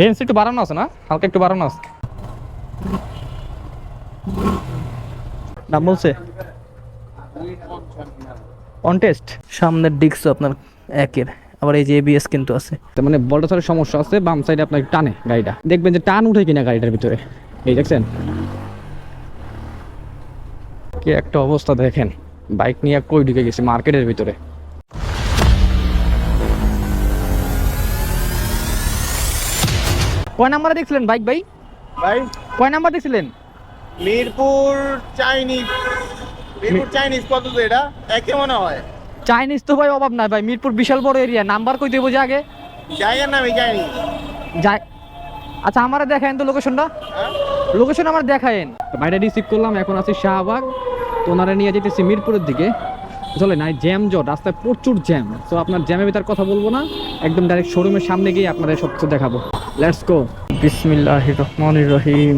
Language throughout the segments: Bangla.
রেঞ্জ একটু বাড়ানো আছে না? হালকা একটু বাড়ানো আছে। দাম বলছে? অন টেস্ট সামনের ডিস্ক আপনার একের আবার এই যে এবিএস কিন্তু আছে। তার মানে বল্টাসের সমস্যা আছে বাম সাইডে আপনার টানে গাড়িটা। দেখবেন যে টান উঠে কিনা গাড়িটার ভিতরে। এই দেখছেন? কি একটা অবস্থা দেখেন। বাইক নিয়ে কই ঢুকে গেছে? মার্কেটের ভিতরে। কয় নাম্বারে দেখছিলেন বাইক ভাই? ভাই? কয় নাম্বার দেখছিলেন? মিরপুর চাইনিজ মিরপুর চাইনিজ কত তো এটা? একে মনে হয়। চাইনিজ তো ভাই অভাব নাই ভাই মিরপুর বিশাল বড় এরিয়া নাম্বার কই দেবো যে আগে? জায়গার নামই চাইনিজ যাই আচ্ছা আমারে দেখায়েন তো লোকেশনটা লোকেশন আমার দেখায়েন। বাইরে রিসিভ করলাম এখন আছি শাহবাগ। তো ওনারা নিয়ে যেতেছি মিরপুরের দিকে। চলে নাই জ্যাম জট রাস্তায় প্রচুর জ্যাম। তো আপনার জ্যামের ভিতর কথা বলব না একদম ডাইরেক্ট শোরুমের সামনে গিয়ে আপনাদের সব কিছু দেখাবো। লেটস গো বিসমিল্লাহ রহমান রহিম।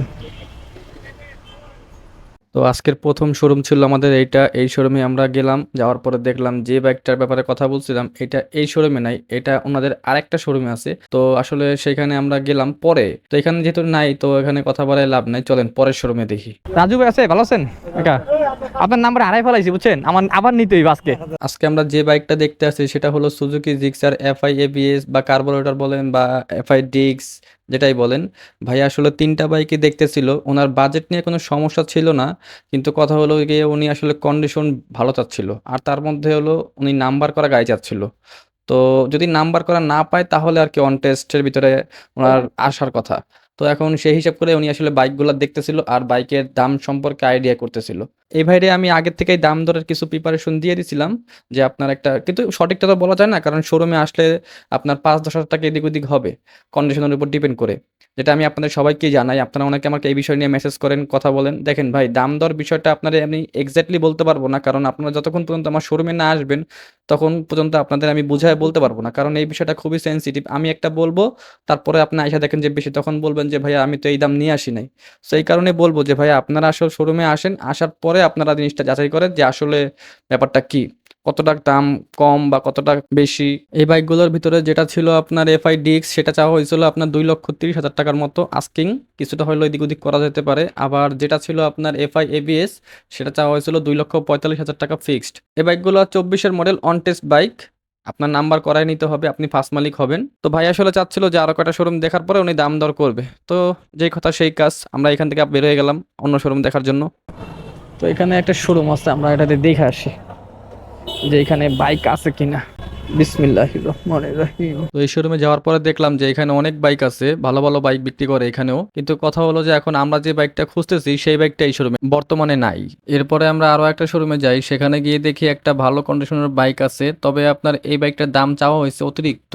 তো আজকের প্রথম শোরুম ছিল আমাদের এইটা এই শোরুমে আমরা গেলাম যাওয়ার পরে দেখলাম যে বাইকটার ব্যাপারে কথা বলছিলাম এটা এই শোরুমে নাই এটা ওনাদের আরেকটা শোরুমে আছে। তো আসলে সেখানে আমরা গেলাম পরে তো এখানে যেহেতু নাই তো এখানে কথা বলায় লাভ নাই চলেন পরের শোরুমে দেখি। রাজু ভাই আছে ভালো আছেন? একা? আপনার নাম্বার আড়াই ফেলাইছি, বুঝছেন? আমার, আবার নিতে হইব আজকে। আজকে আমরা যে বাইকটা দেখতে আসছি, সেটা হলো সুজুকি জিক্সার এফআই এবিএস বা কার্বোরেটর বলেন বা এফআই ডিক্স যেটাই বলেন। ভাই, আসলে তিনটা বাইকই দেখতেছিল। ওনার বাজেট নিয়ে কোনো সমস্যা ছিল না, কিন্তু কথা হলো গিয়ে উনি আসলে কন্ডিশন ভালো চাচ্ছিল। আর তার মধ্যে হলো উনি নাম্বার করা গাড়ি চাচ্ছিল। তো যদি নাম্বার করা না পায়, তাহলে আর কি অন টেস্টের ভিতরে ওনার আসার কথা। তো এখন সেই হিসাব করে উনি আসলে বাইকগুলো দেখতেছিল আর বাইকের দাম সম্পর্কে আইডিয়া করতেছিল। এই ভাইরে আমি আগের থেকেই দাম দরের কিছু প্রিপারেশন দিয়ে দিছিলাম যে আপনার একটা, কিন্তু সঠিকটা তো বলা যায় না, কারণ শোরুমে আসলে আপনার পাঁচ দশ হাজার টাকা এদিক ওদিক হবে কন্ডিশনের উপর ডিপেন্ড করে। যেটা আমি আপনাদের সবাইকে জানাই, আপনারা অনেকে আমাকে এই বিষয় নিয়ে মেসেজ করেন, কথা বলেন। দেখেন ভাই, দাম দর বিষয়টা আপনারা আমি এক্স্যাক্টলি বলতে পারব না, কারণ আপনারা যতক্ষণ পর্যন্ত আমার শোরুমে না আসবেন, তখন পর্যন্ত আপনাদের আমি বুঝায় বলতে পারব না, কারণ এই বিষয়টা খুবই সেন্সিটিভ আমি একটা বলব, তারপরে আপনি আইসা দেখেন যে বেশি, তখন বলবেন যে, ভাইয়া, আমি তো এই দাম নিয়ে আসি নাই। তো এই কারণে বলব যে, ভাইয়া, আপনারা আসলে শোরুমে আসেন, আসার পরে আপনারা জিনিসটা যাচাই করেন যে আসলে ব্যাপারটা কি, কতটা দাম কম বা কতটা বেশি। এই বাইকগুলোর ভিতরে যেটা ছিল আপনার এফআই ডিক্স সেটা চাওয়া হয়েছিল আপনার দুই লক্ষ তিরিশ হাজার টাকার মতো আস্কিং কিছুটা হয়তো এদিক ওদিক করা যেতে পারে। আবার যেটা ছিল আপনার এফআই এবিএস সেটা চাওয়া হয়েছিল দুই লক্ষ পঁয়তাল্লিশ হাজার টাকা ফিক্সড এই বাইকগুলো চব্বিশের মডেল অন টেস্ট বাইক আপনার নাম্বার করাই নিতে হবে, আপনি ফার্স্ট মালিক হবেন। তো ভাই আসলে চাচ্ছিল যে আরও কয়টা শোরুম দেখার পরে উনি দাম দর করবে। তো যেই কথা সেই কাজ, আমরা এখান থেকে বের হয়ে গেলাম অন্য শোরুম দেখার জন্য। তো এখানে একটা শোরুম আছে, আমরা এটাতে দেখে আসি যে এখানে বাইক আছে কিনা। বিসমিল্লাহ রহমান রহিম। তো এই শোরুমে যাওয়ার পরে দেখলাম যে এখানে অনেক বাইক আছে, ভালো ভালো বাইক বিক্রি করে এখানেও। কিন্তু কথা হলো যে এখন আমরা যে বাইকটা খুঁজতেছি, সেই বাইকটা এই শোরুমে বর্তমানে নাই। এরপরে আমরা আরও একটা শোরুমে যাই, সেখানে গিয়ে দেখি একটা ভালো কন্ডিশনের বাইক আছে, তবে আপনার এই বাইকটার দাম চাওয়া হয়েছে অতিরিক্ত।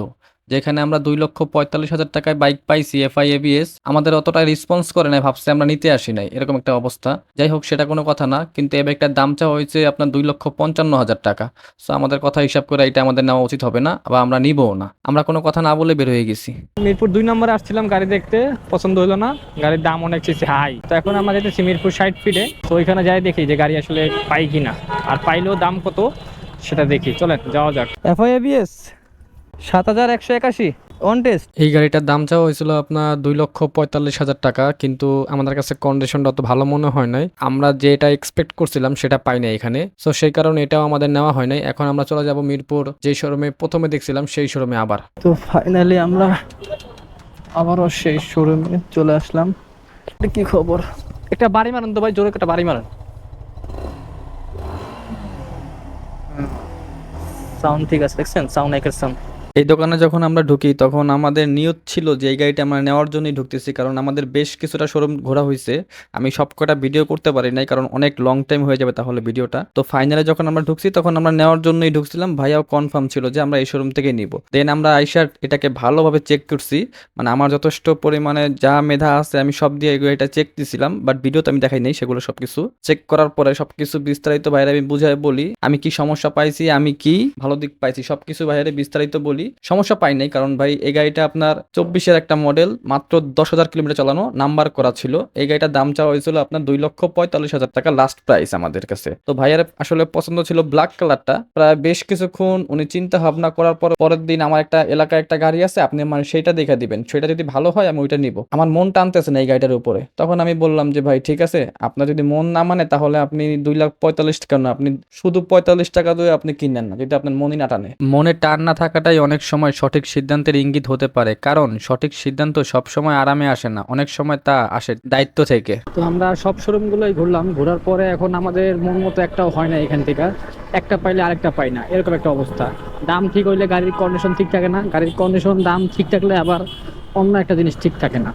যেখানে আমরা দুই লক্ষ পঁয়তাল্লিশ হাজার টাকায় বাইক পাইছি এফআই এবিএস আমাদের অতটা রেসপন্স করে নাই ভাবছে আমরা নিতে আসি নাই এরকম একটা অবস্থা। যাই হোক সেটা কোনো কথা না কিন্তু এই বাইকটার দাম চাওয়া হয়েছে আপনার দুই লক্ষ পঞ্চান্ন হাজার টাকা। সো আমাদের কথা হিসাব করে এটা আমাদের নেওয়া উচিত হবে না বা আমরা নিবও না। আমরা কোনো কথা না বলে বের হয়ে গেছি। মিরপুর দুই নম্বরে আসছিলাম গাড়ি দেখতে পছন্দ হলো না গাড়ির দাম অনেক চেয়েছে হাই। তো এখন আমরা যেতেছি মিরপুর সাইড ফিডে তো ওইখানে যাই দেখি যে গাড়ি আসলে পাই কিনা আর পাইলেও দাম কত সেটা দেখি। চলেন যাওয়া যাক। এফআইএবিএস সাত হাজার একশো একাশি। অন টেস্ট এই গাড়িটার দাম চাওয়া হয়েছিল আপনার দুই লক্ষ পঁয়তাল্লিশ হাজার টাকা কিন্তু আমাদের কাছে কন্ডিশনটা অত ভালো মনে হয় নাই। আমরা যেটা এক্সপেক্ট করছিলাম সেটা পাই নাই এখানে। সো সেই কারণে এটাও আমাদের নেওয়া হয় নাই। এখন আমরা চলে যাব মিরপুর যেই শোরুমে প্রথমে দেখছিলাম সেই শোরুমে আবার। তো ফাইনালি আমরা আবারও সেই শোরুমে চলে আসলাম। কি খবর? একটা বাড়ি মারেন তো ভাই জোরে একটা বাড়ি মারেন। সাউন্ড ঠিক আছে দেখছেন? সাউন্ড একের সাউন্ড এই দোকানে যখন আমরা ঢুকি, তখন আমাদের নিয়ত ছিল যে এই গাড়িটা আমরা নেওয়ার জন্যই ঢুকতেছি, কারণ আমাদের বেশ কিছুটা শোরুম ঘোরা হয়েছে আমি সব কটা ভিডিও করতে পারি নাই, কারণ অনেক লং টাইম হয়ে যাবে তাহলে ভিডিওটা। তো ফাইনালে যখন আমরা ঢুকছি, তখন আমরা নেওয়ার জন্যই ঢুকছিলাম। ভাইয়াও কনফার্ম ছিল যে আমরা এই শোরুম থেকে নিব। দেন আমরা আইসার এটাকে ভালোভাবে চেক করছি। মানে আমার যথেষ্ট পরিমাণে যা মেধা আছে, আমি সব দিয়ে এই গাড়িটা চেক দিছিলাম বাট ভিডিওতে আমি দেখাই নাই সেগুলো সবকিছু। চেক করার পরে সবকিছু বিস্তারিত বাইরে আমি বুঝাই বলি, আমি কি সমস্যা পাইছি, আমি কি ভালো দিক পাইছি, সবকিছু বাইরে বিস্তারিত বলি। বলি, সমস্যা পাই নাই, কারণ ভাই, এই গাড়িটা আপনার চব্বিশের একটা মডেল মাত্র দশ হাজার কিলোমিটার চালানো নাম্বার করা ছিল। এই গাড়িটার দাম চাওয়া হয়েছিল আপনার দুই লক্ষ পঁয়তাল্লিশ হাজার টাকা লাস্ট প্রাইস আমাদের কাছে। তো ভাইয়ার আসলে পছন্দ ছিল ব্ল্যাক কালারটা প্রায় বেশ কিছুক্ষণ উনি চিন্তা ভাবনা করার পর, পরের দিন আমার একটা এলাকায় একটা গাড়ি আছে, আপনি মানে সেইটা দেখে দিবেন। সেটা যদি ভালো হয়, আমি ওইটা নিব। আমার মন টানতেছে না এই গাড়িটার উপরে। তখন আমি বললাম যে, ভাই, ঠিক আছে, আপনার যদি মন না মানে তাহলে আপনি দুই লাখ পঁয়তাল্লিশ টাকা আপনি শুধু পঁয়তাল্লিশ টাকা দিয়ে আপনি কিনেন না, যদি আপনার মনই না টানে। মনে টান না থাকাটাই অনেক সময় সঠিক সিদ্ধান্তের ইঙ্গিত হতে পারে, কারণ সঠিক সিদ্ধান্ত সবসময় আরামে আসে না, অনেক সময় তা আসে দায়িত্ব থেকে। তো আমরা সব শোরুমগুলোই ঘুরলাম, ঘোরার পরে এখন আমাদের মন মতো একটাও হয় না এখান থেকে, একটা পাইলে আরেকটা পাই না, এরকম একটা অবস্থা। দাম ঠিক হইলে গাড়ির কন্ডিশন ঠিক থাকে না, গাড়ির কন্ডিশন দাম ঠিক থাকলে আবার অন্য একটা জিনিস ঠিক থাকে না।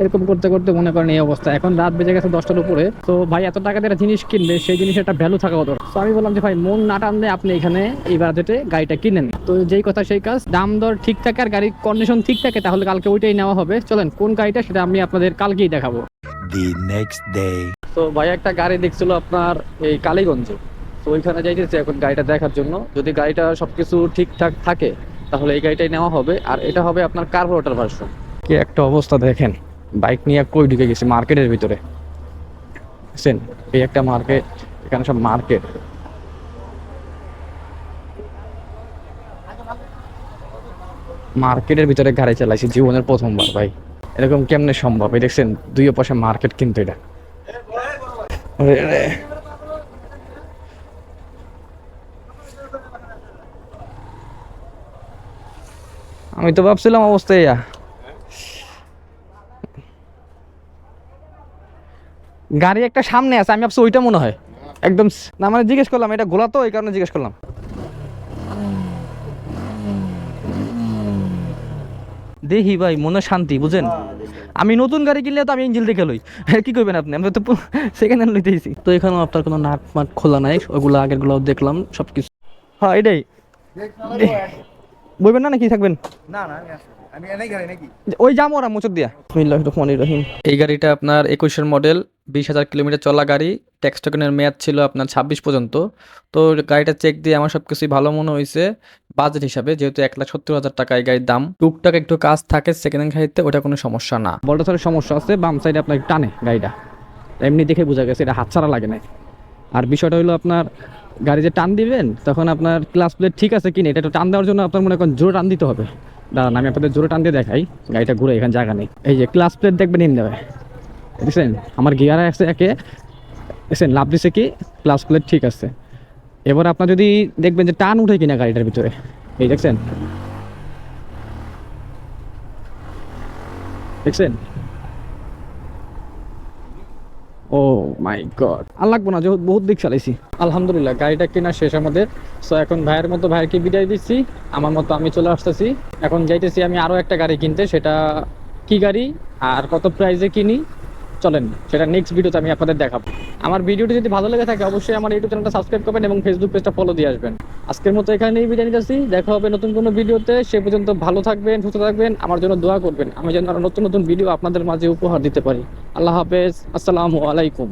এরকম করতে করতে মনে করেন এই অবস্থা। এখন রাত বেজে গেছে দশটার উপরে। তো ভাই এত টাকা দিয়ে একটা জিনিস কিনবে সেই জিনিসের একটা ভ্যালু থাকা দরকার তো আমি বললাম যে ভাই মন না টানলে আপনি এখানে এই বাজেটে গাড়িটা কিনেন। তো যেই কথা সেই কাজ। দাম দর ঠিক থাকে আর গাড়ির কন্ডিশন ঠিক থাকে তাহলে কালকে ওইটাই নেওয়া হবে। চলেন কোন গাড়িটা সেটা আমি আপনাদের কালকেই দেখাবো। The next day. তো ভাই একটা গাড়ি দেখছিল আপনার এই কালীগঞ্জে। তো ওইখানে যাইতেছে এখন গাড়িটা দেখার জন্য। যদি গাড়িটা সবকিছু ঠিকঠাক থাকে তাহলে এই গাড়িটাই নেওয়া হবে। আর এটা হবে আপনার কার্বোরেটর ভার্সন কি একটা অবস্থা দেখেন। বাইক নিয়ে কই ঢুকে গেছে? মার্কেটের ভিতরে। বুঝছেন? এই একটা মার্কেট, এখানে সব মার্কেট। মার্কেটের ভিতরে গাড়ি চালাইছি, জীবনের প্রথমবার ভাই। এরকম কেমনে সম্ভব? এই দেখছেন, দুই পাশে মার্কেট কিন্তু এটা। আমি তো ভাবছিলাম অবস্থা ইয়া গাড়ি একটা সামনে আছে আমি ভাবছি ওইটা মনে হয়। একদম না মানে জিজ্ঞেস করলাম এটা গোলা তো ওই কারণে জিজ্ঞেস করলাম। দেখি ভাই মনে শান্তি বুঝেন? আমি নতুন গাড়ি কিনলে তো আমি ইঞ্জিল দেখে লই। কি করবেন আপনি? আমি তো সেকেন্ড হ্যান্ড লইতেছি তো এখানেও আপনার কোনো নাট মাট খোলা নাই ওগুলো আগেরগুলো দেখলাম সব কিছু হ্যাঁ এটাই। বইবেন না নাকি থাকবেন? না না ওই যাব ওরা মোচর দিয়া। রহমানির রহিম। এই গাড়িটা আপনার একুশের মডেল বিশ হাজার কিলোমিটার চলা গাড়ি ট্যাক্স টোকেনের মেয়াদ ছিল আপনার ছাব্বিশ পর্যন্ত। তো গাড়িটা চেক দিয়ে আমার সব কিছুই ভালো মনে হয়েছে বাজেট হিসাবে যেহেতু এক লাখ সত্তর হাজার টাকা এই গাড়ির দাম। টুকটাক একটু কাজ থাকে সেকেন্ড হ্যান্ড গাড়িতে ওটা কোনো সমস্যা না। বল্টাসের সমস্যা আছে বাম সাইডে আপনার টানে গাড়িটা। এমনি দেখে বোঝা গেছে এটা হাত ছাড়া লাগে না আর বিষয়টা হলো আপনার গাড়ি যে টান দিবেন তখন আপনার ক্লাস প্লেট ঠিক আছে কিনে এটা একটু টান দেওয়ার জন্য আপনার মনে করেন জোরে টান দিতে হবে। দাঁড়ান, আমি আপনাদের জোরে টান দিয়ে দেখাই। গাড়িটা ঘুরে এখানে জায়গা নেই। এই যে ক্লাস প্লেট দেখবেন ইন দেবে দেখছেন? আমার গিয়ার আছে একে। দেখছেন? লাভ দিছে কি? ক্লাস প্লেট ঠিক আছে। এবার আপনার যদি দেখবেন যে টান উঠে কিনা গাড়িটার ভিতরে। এই দেখছেন? দেখছেন? ও মাই গড আর লাগবো না, যেহেতু বহুত দিক চালাইছি। আলহামদুলিল্লাহ, গাড়িটা কেনা শেষ আমাদের। সো এখন ভাইয়ের মতো ভাইকে বিদায় দিচ্ছি। আমার মতো আমি চলে আসতেছি। এখন যাইতেছি আমি আরও একটা গাড়ি কিনতে, সেটা কি গাড়ি আর কত প্রাইসে কিনি, চলেন, সেটা নেক্সট ভিডিওতে আমি আপনাদের দেখাবো। আমার ভিডিওটি যদি ভালো লেগে থাকে, অবশ্যই আমার ইউটিউব চ্যানেলটা সাবস্ক্রাইব করবেন এবং ফেসবুক পেজটা ফলো দিয়ে আসবেন। আজকের মতো এখানেই বিদায় নিতেছি দেখা হবে নতুন কোনো ভিডিওতে। সে পর্যন্ত ভালো থাকবেন, সুস্থ থাকবেন, আমার জন্য দোয়া করবেন। আমি যেন আরও নতুন নতুন ভিডিও আপনাদের মাঝে উপহার দিতে পারি। আল্লাহ হাফেজ। আসসালামু আলাইকুম।